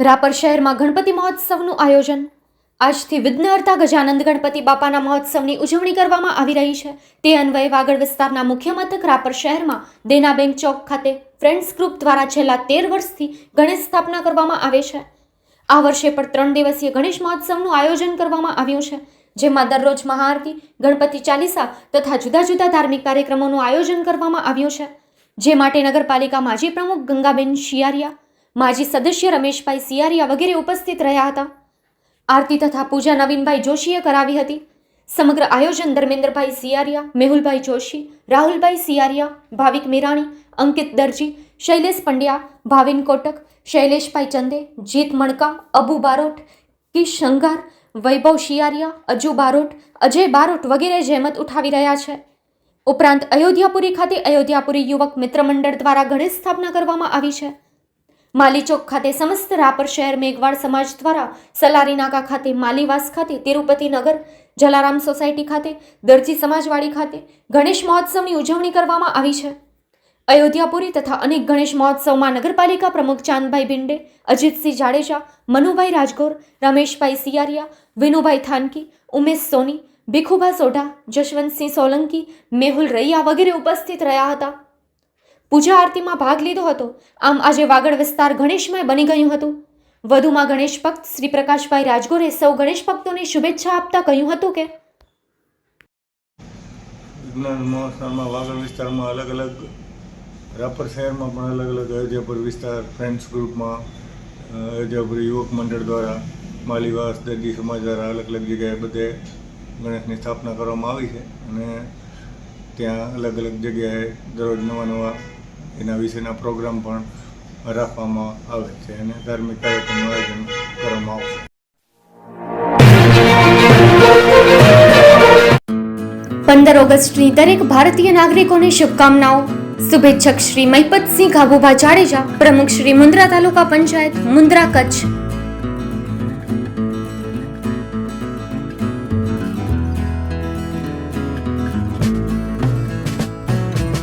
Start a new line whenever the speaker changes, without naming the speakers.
રાપર શહેરમાં ગણપતિ મહોત્સવનું આયોજન. આજથી વિઘ્નહર્તા ગજાનંદ ગણપતિ બાપાના મહોત્સવની ઉજવણી કરવામાં આવી રહી છે. તે અન્વયે વાગડ વિસ્તારના મુખ્ય મથક રાપર શહેરમાં દેના બેંક ચોક ખાતે ફ્રેન્ડ્સ ગ્રુપ દ્વારા છેલ્લા તેર વર્ષથી ગણેશ સ્થાપના કરવામાં આવે છે. આ વર્ષે પણ ત્રણ દિવસીય ગણેશ મહોત્સવનું આયોજન કરવામાં આવ્યું છે, જેમાં દરરોજ મહાઆરતી, ગણપતિ ચાલીસા તથા જુદા જુદા ધાર્મિક કાર્યક્રમોનું આયોજન કરવામાં આવ્યું છે. જે માટે નગરપાલિકા માજી પ્રમુખ ગંગાબેન શિયારિયા માજી સદસ્ય રમેશભાઈ સિયારિયા વગેરે ઉપસ્થિત રહ્યા હતા. આરતી તથા પૂજા નવીનભાઈ જોશીએ કરાવી હતી. સમગ્ર આયોજન ધર્મેન્દ્રભાઈ સિયારિયા, મેહુલભાઈ જોશી, રાહુલભાઈ સિયારિયા, ભાવિક મીરાણી, અંકિત દરજી, શૈલેષ પંડ્યા, ભાવિન કોટક, શૈલેષભાઈ ચંદે, જીત મણકા, અબુ બારોટ, કિશ શંગાર, વૈભવ શિયારિયા, અજુ બારોટ, અજય બારોટ વગેરે જહેમત ઉઠાવી રહ્યા છે. ઉપરાંત અયોધ્યાપુરી ખાતે અયોધ્યાપુરી યુવક મિત્ર મંડળ દ્વારા ગણેશ સ્થાપના કરવામાં આવી છે. માલી ચોક ખાતે સમસ્ત રાપર શહેર મેઘવાડ સમાજ દ્વારા સલારી નાકા ખાતે માલીવાસ ખાતે તિરુપતિ નગર જલારામ સોસાયટી ખાતે, દરજી સમાજવાડી ખાતે ગણેશ મહોત્સવની ઉજવણી કરવામાં આવી છે. અયોધ્યાપુરી તથા અનેક ગણેશ મહોત્સવમાં નગરપાલિકા પ્રમુખ ચાંદભાઈ ભિંડે, અજીતસિંહ જાડેજા, મનુભાઈ રાજગોર, રમેશભાઈ સિયારિયા, વિનુભાઈ થાનકી, ઉમેશ સોની, ભીખુભા સોઢા, જશવંતસિંહ સોલંકી, મેહુલ રૈયા વગેરે ઉપસ્થિત રહ્યા હતા. પૂજા આરતીમાં ભાગ લીધો હતો. આમ આજે વાગડ વિસ્તાર ગણેશમય બની ગયું હતું. વધુમાં ગણેશ ભક્ત શ્રી પ્રકાશભાઈ રાજગોરે સૌ ગણેશ ભક્તોને શુભેચ્છા આપતા કહ્યું હતું કે
મહોત્સવમાં વાગડ વિસ્તારમાં અલગ અલગ, રાપર શહેરમાં પણ અલગ અલગ અયોધ્યાપુર વિસ્તાર ફ્રેન્ડ્સ ગ્રુપમાં અયોધ્યાપુર યુવક મંડળ દ્વારા માલીવાસ દર્દી સમાજ દ્વારા અલગ અલગ જગ્યાએ બધે ગણેશની સ્થાપના કરવામાં આવી છે. અને ત્યાં અલગ અલગ જગ્યાએ દરરોજ નવા નવા એના વિશેના પ્રોગ્રામ પણ રાખવામાં આવે છે અને ધાર્મિક કાર્યક્રમનું આયોજન કરવામાં આવશે.
પંદર ઓગસ્ટની દરેક ભારતીય નાગરિકોને શુભકામનાઓ. શુભેચ્છક શ્રી મહિપતસિંહ ખાબુભા જાડેજા પ્રમુખ શ્રી મુન્દ્રા તાલુકા પંચાયત, મુન્દ્રા કચ્છ.